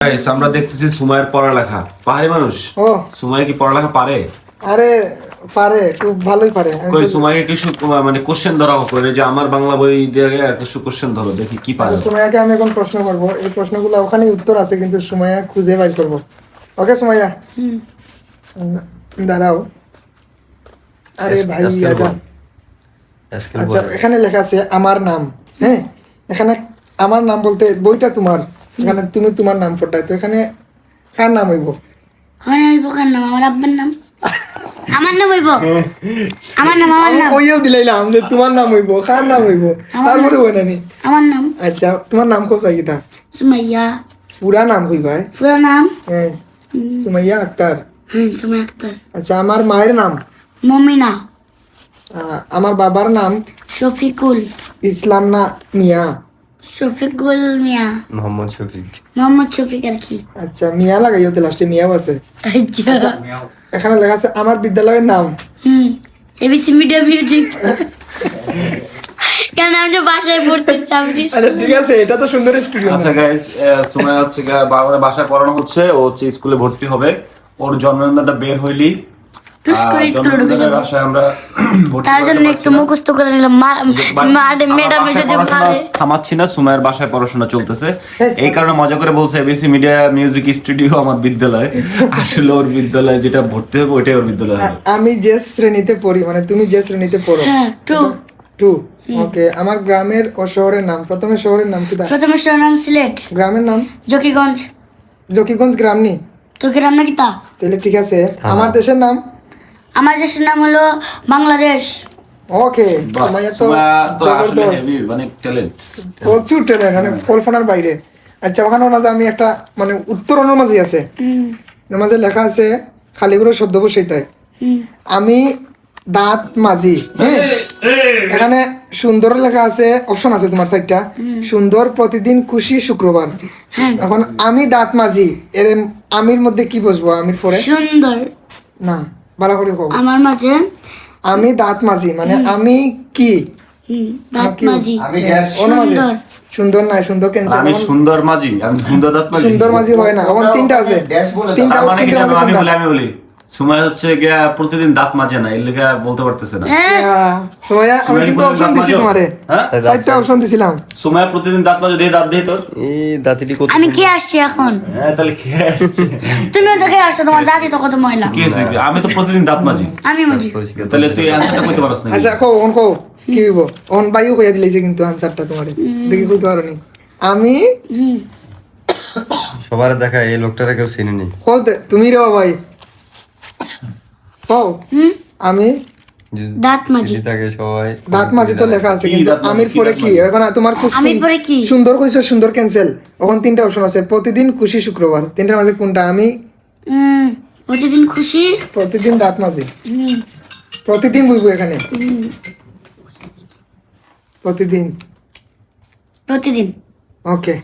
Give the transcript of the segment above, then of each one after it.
Guys, আমরা দেখতেছি সুমায়ের পড়ালেখা। পাহাড়ি মানুষ? ও। সুমাই কি পড়ালেখা পারে? আরে পারে খুব ভালোই পারে। কই সুমাইকে কিছু মানে কোশ্চেন ধরা হোক করে যে আমার বাংলা বই দিয়ে কিছু কোশ্চেন ধরো দেখি কি পারে। আচ্ছা, সুমাইয়াকে আমি এখন প্রশ্ন করব। এই প্রশ্নগুলো ওখানে উত্তর আছে কিন্তু সুমাইয়া খুঁজে বাইর করব। ওকে সুমাইয়া? দাঁড়াও। আরে ভাই আচ্ছা এখানে লেখা আছে আমার নাম হ্যাঁ? এখানে আমার নাম বলতে বইটা তোমার। এখানে তুমি তোমার নাম ফোটাই তো এখানে কার নাম হইব? আমার হইব কার নাম? আমার আব্বার নাম। আমার নাম হইব? আমার নাম আমার নাম। ওইও দিলাইলাম যে তোমার নাম হইব কার নাম হইব? তারপরে হই না। নি আমার নাম? আচ্ছা তোমার নাম কোথায় সাইকিতা সুমাইয়া। পুরা নাম কই ভাই? পুরো নাম? হ্যাঁ সুমাইয়া আক্তার। হুম সুমাইয়া আক্তার। আচ্ছা আমার মায়ের নাম? মমিনা। আমার বাবার নাম? শফিকুল। ইসলাম না মিয়া। শফিকুল মিয়া। মোহাম্মদ শফিক। মোহাম্মদ শফিক আর কি? আচ্ছা মিয়া লাগাইও তো লাস্টে মিয়াও আছে। আচ্ছা। এখানে লেখা আছে আমার বিদ্যালয়ের নাম। হুম এবিসি মিডিয়া মিউজিক কেন আমি যে বাসায় পড়তেছি আমি আচ্ছা ঠিক আছে এটা তো সুন্দর স্টুডিও আচ্ছা গাইস সুমাই হচ্ছে বাবার বাসায় পড়ানো হচ্ছে ও হচ্ছে স্কুলে ভর্তি হবে। ওর জন্মদিনটা বের হইলি টুস করে স্কুলে ঢুকে জন্মদিনের আমরা তার জন্য একটু মুখস্থ করে নিলাম। মারে আমার যদি পড়াশোনা থামাচ্ছি না সুমাইয়ের বাসায় পড়াশোনা চলতেছে। এই কারণে মজা করে বলছে এবিসি মিডিয়া মিউজিক স্টুডিও আমার বিদ্যালয়। আসলে ওর বিদ্যালয় যেটা ভর্তি হবে ওইটাই ওর বিদ্যালয় আমি যে শ্রেণীতে পড়ি মানে তুমি যে শ্রেণীতে পড়ো হ্যাঁ টু টু ওকে আমার গ্রামের ও শহরের নাম প্রথমে শহরের নাম কি? প্রথমে নাম সিলেট। গ্রামের নাম? জকিগঞ্জ। জকিগঞ্জ গ্রাম নি তো গ্রাম নাকি তা? তাহলে ঠিক আছে। আমার দেশের নাম আমার দেশের নাম হলো বাংলাদেশ। ওকে সুমাইয়া তো মানে ট্যালেন্ট প্রচুর ট্যালেন্ট মানে কল্পনার বাইরে। আচ্ছা ওখানের মাঝে আমি একটা মানে উত্তরণের মাঝে আছে। হুম। মাঝে লেখা আছে সদ্য বসাইতায় হুম। আমি দাঁত মাঝি হ্যাঁ? এখানে সুন্দর লেখা আছে অপশন আছে তোমার সাইডটা সুন্দর প্রতিদিন খুশি শুক্রবার। হ্যাঁ। এখন আমি দাঁত মাঝি এর আমির মধ্যে কি বসবো আমির পরে? সুন্দর। না। ভালো করে আমার মাঝে? আমি দাঁত মাঝি মানে আমি কি? দাঁত কি? মাঝি। হ্যাঁ, সুন্দর। সুন্দর নাই সুন্দর ক্যান্সেল আমি সুন্দর মাঝি আমি সুন্দর দাঁত মাঝি। সুন্দর মাঝি হয় না আমার তিনটা আছে। তিনটা মানে আমি বলি আমি বলি। সুমাই হচ্ছে গিয়া প্রতিদিন দাঁত মাজে না এর লেগে বলতে পারতেছে না। হ্যাঁ। আমি কিন্তু প্রতিদিন অপশন দাঁত দিছি মাজো? তোমারে। হ্যাঁ? চারটা অপশন দিছিলাম। সুমাই প্রতিদিন দাঁত মাজে দিয়ে দাঁত দিয়ে তোর। এই দাঁতিটি কত আমি কি আসছি এখন। হ্যাঁ তাহলে খেয়ে আসছে। তুমিও দেখে আসছো তোমার দাদি তো কত ময়লা। কি আমি তো প্রতিদিন দাঁত মাজি। আমি পরিষ্কার তাহলে তুই অ্যান্সারটা কইতে পারছ না আচ্ছা কো ওন কো কি হইব? ওন বাইও কইয়া দিলাইছে কিন্তু আনসারটা তোমারে। দেখি কইতে পারোনি। আমি সবার দেখা এই লোকটারা কেউ চিনেনি কও দে, তুমি রে ভাই। কও? আমি? দাঁত মাঝি যদি থাকে সবাই দাঁত মাঝি তো লেখা আছে কিন্তু আমির পরে কি? এখন তোমার খুব? সুন্দর কইছো সুন্দর ক্যান্সেল এখন তিনটা অপশন আছে। প্রতিদিন খুশি শুক্রবার। তিনটার মাঝে কোনটা? আমি? প্রতিদিন খুশি? প্রতিদিন দাঁত মাঝি হুম। প্রতিদিন বুঝব এখানে? প্রতিদিন? প্রতিদিন। ওকে।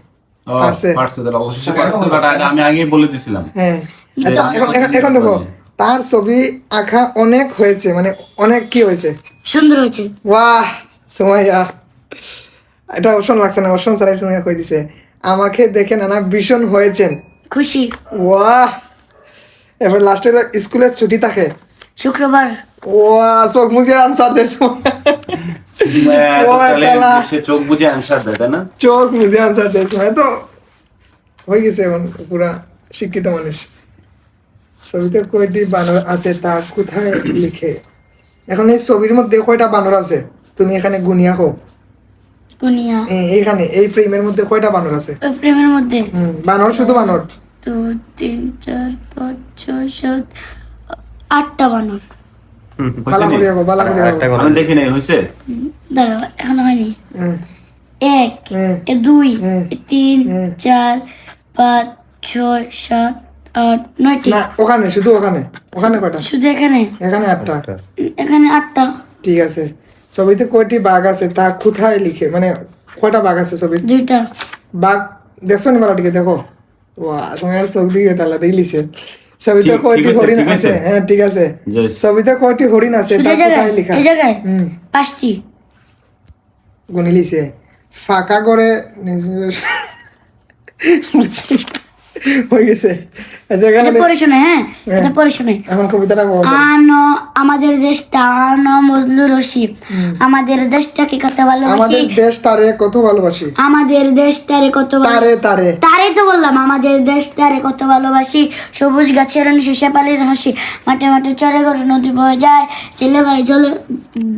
পারছে। পারছে তাহলে অবশ্যই পারছে বাট আমি আগেই বলে দিছিলাম। হ্যাঁ। আচ্ছা এখন দেখো। তার ছবি আঁকা অনেক হয়েছে মানে অনেক কি হয়েছে? সুন্দর হয়েছে। বাহ সোমাইয়া। এটা অপশন লাগছে না অপশন ছাড়াই সোমাইয়া কই দিছে? আমাকে দেখে নানা ভীষণ হয়েছেন। খুশি। ওয়াহ এবার লাস্টে স্কুলে ছুটি থাকে। শুক্রবার। ওয়া চোখ মুজিয়ে আনসার দে চোখ বুঝে দেয় তাই না? চোখ মুজিয়ে আনসার দে তো হয়ে গেছে এখন পুরা শিক্ষিত মানুষ। ছবিতে কয়টি বানর আছে তা কোথায় লিখে? এখন এই ছবির মধ্যে কয়টা বানর আছে? তুমি এখানে গুনিয়া হোক কুনিয়া এইখানে এই ফ্রেমের মধ্যে কয়টা বানর আছে? ফ্রেমের মধ্যে। বানর শুধু বানর? দুই তিন চার পাঁচ ছয় সাত আটটা বানর। বালা দেখি নাই হয়েছে? দাঁড়াও এখন হয়নি। এক হুম, দুই তিন চার পাঁচ ছয় সাত নয়টি। না ওখানে শুধু ওখানে। ওখানে কয়টা? শুধু এখানে? এখানে আটটা। এখানে আটটা। ঠিক আছে। ছবিতে কয়টি বাঘ আছে তা কোথায় লিখে? মানে কয়টা বাঘ আছে ছবির দুইটা। বাঘ দেখছ নি বালাটিকে? দেখো। ওয়া সময় চোখ দিকে তালা দিয়ে লিছে। ছবিতে কয়টি হরিণ আছে? আছে। হ্যাঁ ঠিক আছে. ছবিতে কয়টি হরিণ আছে তা কোথায় লেখা? এই জায়গায়। পাঁচটি। গুনি লিছে। ফাঁকা করে হয়ে গেছে। শোনে হ্যাঁ? হ্যাঁ। পরে এখন কবিতাটা বল। আমাদের দেশটা আন মজলু রশি। আমাদের দেশটাকে কত ভালোবাসি। আমাদের দেশ তারে কত ভালোবাসি। আমাদের দেশটারে কত তারে তারে। তারে তো বললাম আমাদের কত ভালোবাসি। সবুজ গাছের শেষে পালির হাসি। মাঠে মাঠে চরে গরু নদী বয়ে যায়। জেলে ভাই জলে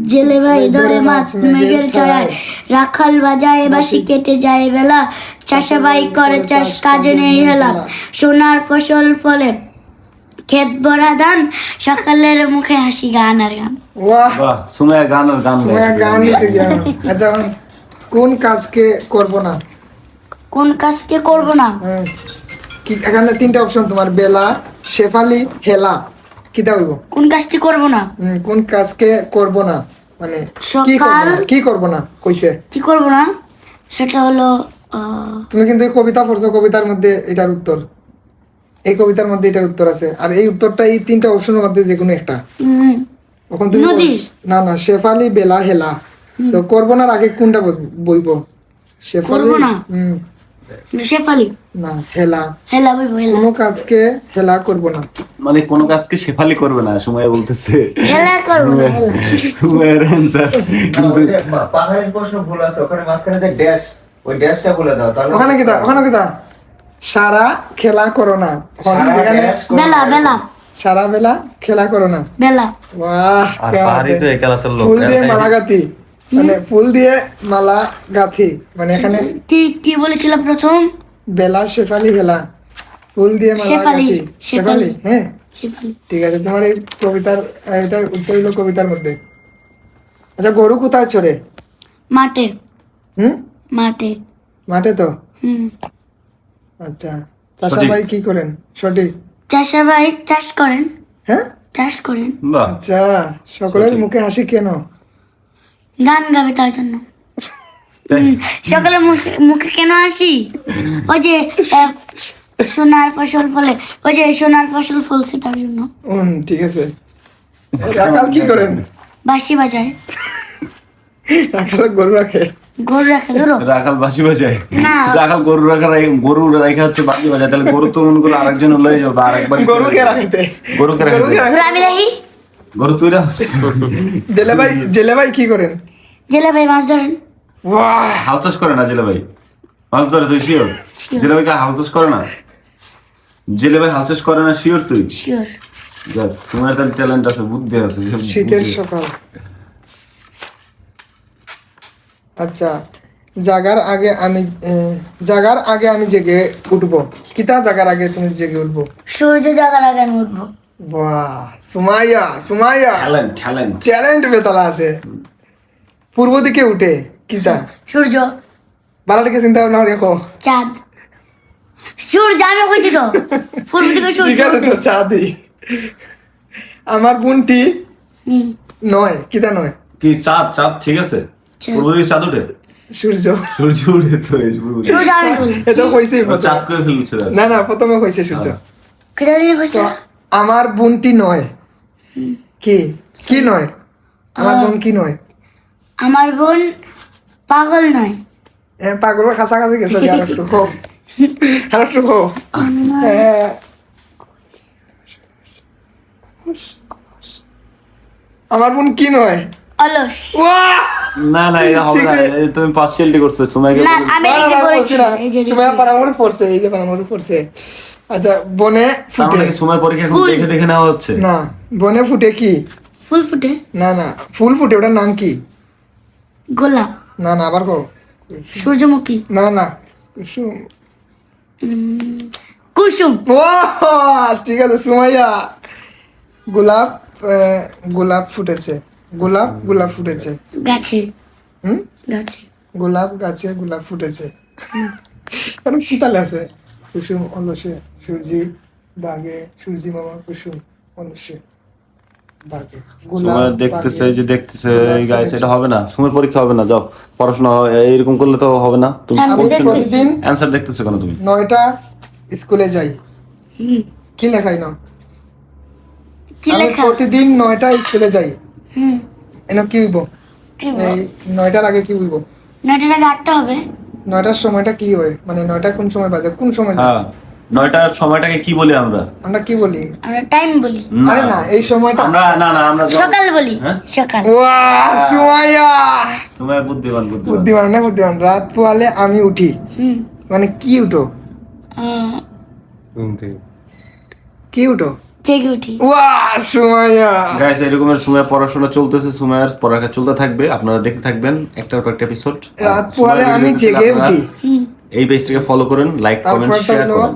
জেলে ভাই ধরে মাছ মেঘের ছয়ায় রাখাল বাজায় বাসি কেটে যায় বেলা। চাষাবাই করে চাষ কাজে নেই হেলা সোনার ফসল ফলে ক্ষেত ভরা ধান সকালের মুখে হাসি গান আর গান। বাহ সুমাইয়া গান আর গান তোমার গান আচ্ছা কোন কাজকে করব না? কোন কাজকে করব না? হ্যাঁ। কি এখানে তিনটা অপশন তোমার বেলা শেফালি হেলা। কিটা হইব কোন কাজটি করব না? হুম, কোন কাজকে করব না? মানে কি করব না? কি করব না? কইছে। কি করব না? সেটা হলো তুমি কিন্তু এই কবিতা পড়ছো কবিতার মধ্যে এটার উত্তর। এই কবিতার মধ্যে এটার উত্তর আছে। আর এই উত্তরটা এই তিনটা অপশনের মধ্যে যে কোনো একটা। উম, তখন তুমি না না শেফালি বেলা হেলা। তো করব না আগে কোনটা বইব? শেফালি হুম, শেফালি। না হেলা। হেলা বইব হেলা। কোনো কাজকে হেলা করব না মানে কোনো কাজকে শেফালি করবে না সুমাইয়া বলতেছে। হেলা করব না হেলা। অ্যান্সার পাহাড়ের প্রশ্ন ভুল আছে ওখানে মাঝখানে যে ড্যাশ ওই ড্যাশটা বলে দাও তাহলে ওখানে কি ওখানে কি সারা খেলা করো না। বেলা বেলা। সারা বেলা খেলা করো না। বেলা। ফুল দিয়ে মালা গাঁথি। মানে ফুল দিয়ে মালা গাঁথি। মানে এখানে কি কি বলেছিলাম প্রথম? বেলা শেফালি ফুল দিয়ে মালা শেফালি হ্যাঁ? ঠিক আছে তোমার এই কবিতার এটা উত্তর কবিতার মধ্যে। আচ্ছা গরু কোথায় চড়ে? মাঠে। হুম? মাঠে। মাঠে তো? হুম। আচ্ছা চাষা ভাই কি করেন? সঠিক? চাষাবাই চাষ করেন। হ্যাঁ? চাষ করেন। আচ্ছা সকলের মুখে হাসি কেন? গান গাবে তার জন্য। হুম, সকালে মুখে কেন আসি ওই যে সোনার ফসল ফলে ওই যে সোনার ফসল ফলছে তার জন্য। হুম ঠিক আছে। রাখাল কি করেন? বাঁশি বাজায়। রাখাল গরু রাখে। গরু রাখে ধরো রাখাল বাসি বাজায়। রাখাল গরু রাখা গরু রেখা হচ্ছে বাসি বাজায়। তাহলে গরু তো মনে করো আরেকজন লয়ে যাবে আরেকবার গরুকে রাখতে। গরুকে রাখতে। গরুকে রাখতে। গরু আমি রাখি? গরু তুই রাখ। জেলে ভাই জেলে ভাই কি করেন? জেলে ভাই মাছ ধরেন। হাল চাষ করে না জেলে ভাই মাছ ধরে তুই শিওর জেলে ভাই হাল চাষ করে না? জেলে ভাই হাল চাষ করে না শিওর তুই? শিওর তোমার তাহলে ট্যালেন্ট আছে বুদ্ধি আছে শীতের সকাল। আচ্ছা জাগার আগে আমি আহ, জাগার আগে আমি জেগে উঠবো। কিতা জাগার আগে তুমি জেগে উঠবো? সূর্য জাগার আগে আমি উঠবো। বাহ Sumaiya Sumaiya. Talent talent talent Betla আছে। পূর্ব দিকে উঠে কিতা? সূর্য। বারা দিকে চিন্তা ভাবনা করে দেখো। চাঁদ। সূর্য আমি কইছি তো। পূর্ব দিকে সূর্য ঠিক আছে তো ওঠে। চাঁদি আমার বোনটি নয় কিতা নয়? কি চাঁদ চাঁদ ঠিক আছে? চাঁদ। পূর্ব দিকে চাঁদ সূর্য। সূর্য উঠে তো এই পূর্ব সূর্য আমি বলি এটা কইছি ও চাঁদ করে ফেলছে না না প্রথমে কইছে সূর্য। কেটা দিনে কইছে আমার বোনটি নয়? কি? কি নয়? আমার বোন কি নয়? আমার বোন পাগল নয়। হ্যাঁ পাগলের কাছাকাছি গেছে আর একটু আর একটু খো হ্যাঁ। আমার বোন কি নয়? অলস! না না এটা হবে না তুমি পার্সিয়ালিটি করছ না আমি এই যে সুমাইয়া পড়ছে এই যে পড়ছে। আচ্ছা বনে ফুটে। তাহলে সময় পরীক্ষা এখন দেখে দেখে নেওয়া হচ্ছে? না বনে ফুটে কি? ফুল ফুটে? না না ফুল ফুটে ওটার নাম কি? গোলাপ। না না আবার কো। সূর্যমুখী। না না কুসুম কুসুম। ও ঠিক আছে সুমাইয়া। গোলাপ আহ, গোলাপ ফুটেছে। গোলাপ গোলাপ ফুটেছে। গাছে। হুম? গাছে। গোলাপ গাছে গোলাপ ফুটেছে। কেন কি তালে আছে। কুসুম অলসে সূর্যি বাগে সূর্যি মামা কুসুম অলসে বাগে। সময় দেখতেছে যে দেখতেছে এটা হবে না। সময় পরীক্ষা হবে না যাও। পড়াশোনা এইরকম করলে তো হবে না। তুমি। প্রতিদিন অ্যান্সার দেখতেছো। কেন তুমি? নয়টা স্কুলে যাই। কি লেখাই না আমি প্রতিদিন নয়টা স্কুলে যাই। হুম। এনে কি হইব? এই নয়টার আগে কি হইব? নয়টার আগে আটটা হবে। নয়টার সময়টা কি হয়? মানে নয়টা কোন সময় বাজে? কোন সময় হ্যাঁ নয়টার সময়টাকে কি বলি আমরা? আমরা কি বলি? আমরা টাইম বলি। আরে না এই সময়টা আমরা না না আমরা সকাল বলি। হ্যাঁ? সকাল। ওয়া সুমাইয়া! সময় বুদ্ধিমান বুদ্ধিমান। বুদ্ধিমান না বুদ্ধিমান? রাত পোয়ালে আমি উঠি। মানে কি উঠো? ঘুম থেকে। কি উঠো? জেগে উঠি ওয়া সুমাইয়া গাইস এরকমের সময় পড়াশোনা চলতেছে পড়ালেখা চলতে থাকবে আপনারা দেখতে থাকবেন একটার পর একটা এপিসোড রাত পোয়ালে আমি জেগে উঠি। এই পেজটাকে ফলো করেন লাইক কমেন্ট শেয়ার করুন।